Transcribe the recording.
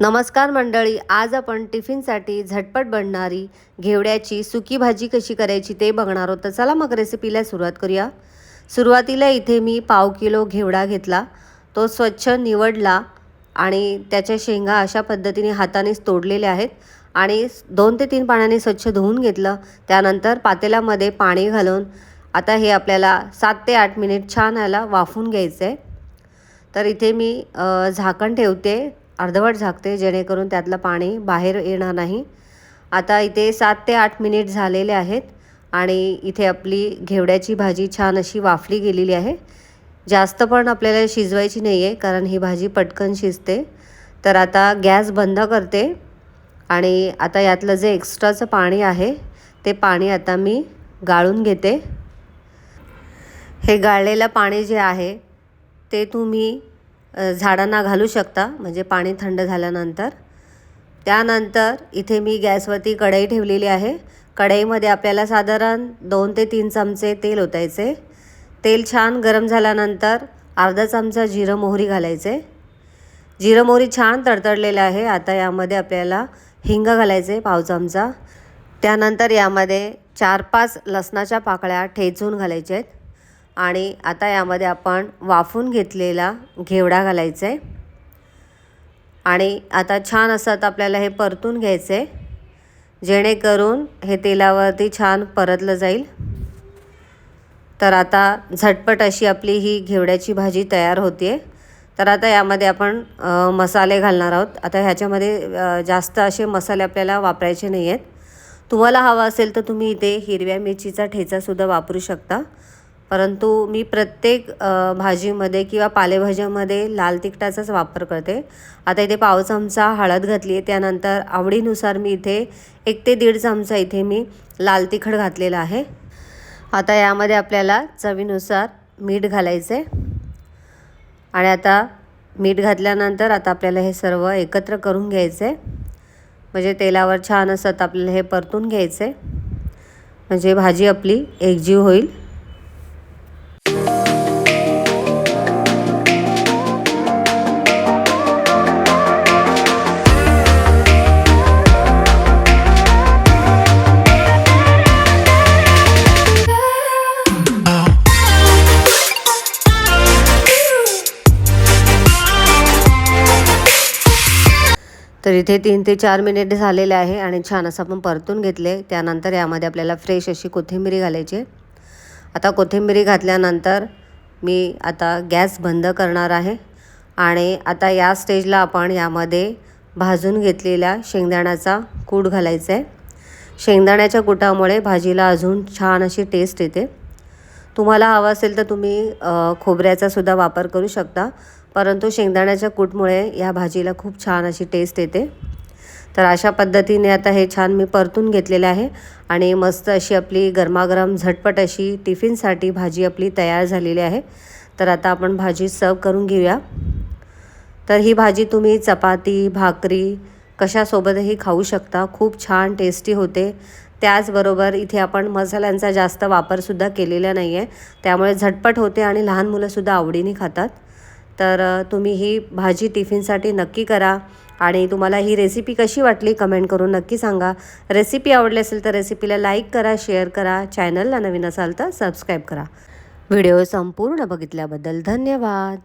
नमस्कार मंडळी आज आपण टिफिनसाठी झटपट बनणारी घेवड्याची सुकी भाजी कशी करायची ते बघणार आहोत. तर चला मग रेसिपीला सुरुवात करूया. सुरुवातीला इथे मी पाव किलो घेवडा घेतला. तो स्वच्छ निवडला आणि त्याच्या शेंगा अशा पद्धतीने हातानेच तोडलेल्या आहेत आणि दोन ते तीन पाण्याने स्वच्छ धुवून घेतलं. त्यानंतर पातेल्यामध्ये पाणी घालून आता हे आपल्याला सात ते आठ मिनिट छान याला वाफून घ्यायचं आहे तर इथे मी झाकण ठेवते. अर्धवट झाकते जेणेकरून त्यातलं पाणी बाहेर येणार नाही. आता इथे सात ते आठ मिनिट झालेले आहेत आणि इथे आपली घेवड्याची भाजी छान अशी वाफली गेलेली आहे. जास्त पण आपल्याला शिजवायची नाही आहे कारण ही भाजी पटकन शिजते. तर आता गॅस बंद करते आणि आता यातलं जे एक्स्ट्राचं पाणी आहे ते पाणी आता मी गाळून घेते. हे गाळलेलं पाणी जे आहे ते तुम्ही झाडांना घालू शकता म्हणजे पाणी थंड झाल्यानंतर. त्यानंतर इथे मी गॅसवरती कढई ठेवलेली आहे. कढईमध्ये आपल्याला साधारण दोन ते तीन चमचे तेल ओतायचे. तेल छान गरम झाल्यानंतर अर्धा चमचा जिरं मोहरी घालायचे. जिरं मोहरी छान तडतडलेलं आहे. आता यामध्ये आपल्याला हिंग घालायचे पाव चमचा. त्यानंतर यामध्ये चार पाच लसणाच्या पाकळ्या ठेचून घालायच्या आहेत. आणि आता यामध्ये आपण वाफून घेतलेला घेवडा घालायचा आहे. आणि आता छान असं आता आपल्याला हे परतून घ्यायचं आहे जेणेकरून हे तेलावरती छान परतलं जाईल. तर आता झटपट अशी आपली ही घेवड्याची भाजी तयार होते तर आता यामध्ये आपण मसाले घालणार आहोत. आता ह्याच्यामध्ये जास्त असे मसाले आपल्याला वापरायचे नाही आहेत तुम्हाला हवा असेल तर तुम्ही इथे हिरव्या मिरचीचा ठेचासुद्धा वापरू शकता. परंतु मी प्रत्येक भाजीमध्ये किंवा पालेभाज्यामध्ये लाल तिखटाचाच वापर करते. आता इथे पाव चमचा हळद घातली आहे त्यानंतर आवडीनुसार मी इथे एक ते दीड चमचा इथे मी लाल तिखट घातलेला आहे. आता यामध्ये आपल्याला चवीनुसार मीठ घालायचं आहे आणि आता मीठ घातल्यानंतर आता आपल्याला हे सर्व एकत्र करून घ्यायचं आहे म्हणजे तेलावर छान असत आपल्याला हे परतून घ्यायचं आहे म्हणजे भाजी आपली एकजीव होईल. तर इथे तीन ते चार मिनिट झालेले आहे आणि छान असं आपण परतून घेतले. त्यानंतर यामध्ये आपल्याला फ्रेश अशी कोथिंबिरी घालायची. आता कोथिंबिरी घातल्यानंतर मी आता गॅस बंद करणार आहे. आणि आता या स्टेजला आपण यामध्ये भाजून घेतलेल्या शेंगदाण्याचा कूट घालायचा. आहे शेंगदाण्याच्या कुटामुळे भाजीला अजून छान अशी टेस्ट येते. तुम्हाला हवं असेल तर तुम्ही खोबऱ्याचासुद्धा खोबऱ्याचा सुद्धा वापर करू शकता. परंतु शेंगदाण्याच्या कूटमुळे या भाजीला खूप छान अशी टेस्ट येते. तर अशा पद्धतीने आता हे छान मी परतून घेतलेलं आहे आणि मस्त अशी आपली गरमागरम झटपट अशी टिफिनसाठी भाजी आपली तयार झालेली आहे. तर आता आपण भाजी सर्व करून घेऊया. तर ही भाजी तुम्ही चपाती भाकरी कशासोबतही खाऊ शकता. खूप छान टेस्टी होते. त्याचबरोबर इथे आपण मसाल्यांचा जास्त वापरसुद्धा केलेला नाही आहे त्यामुळे झटपट होते आणि लहान मुलंसुद्धा आवडीने खातात. तर तुम्ही ही भाजी टिफिनसाठी नक्की करा आणि तुम्हाला ही रेसिपी कशी वाटली कमेंट करून नक्की सांगा. रेसिपी आवडली असेल तर रेसिपीला लाईक करा शेअर करा चॅनलला नवीन असाल तर सबस्क्राईब करा. व्हिडिओ संपूर्ण बघितल्याबद्दल धन्यवाद.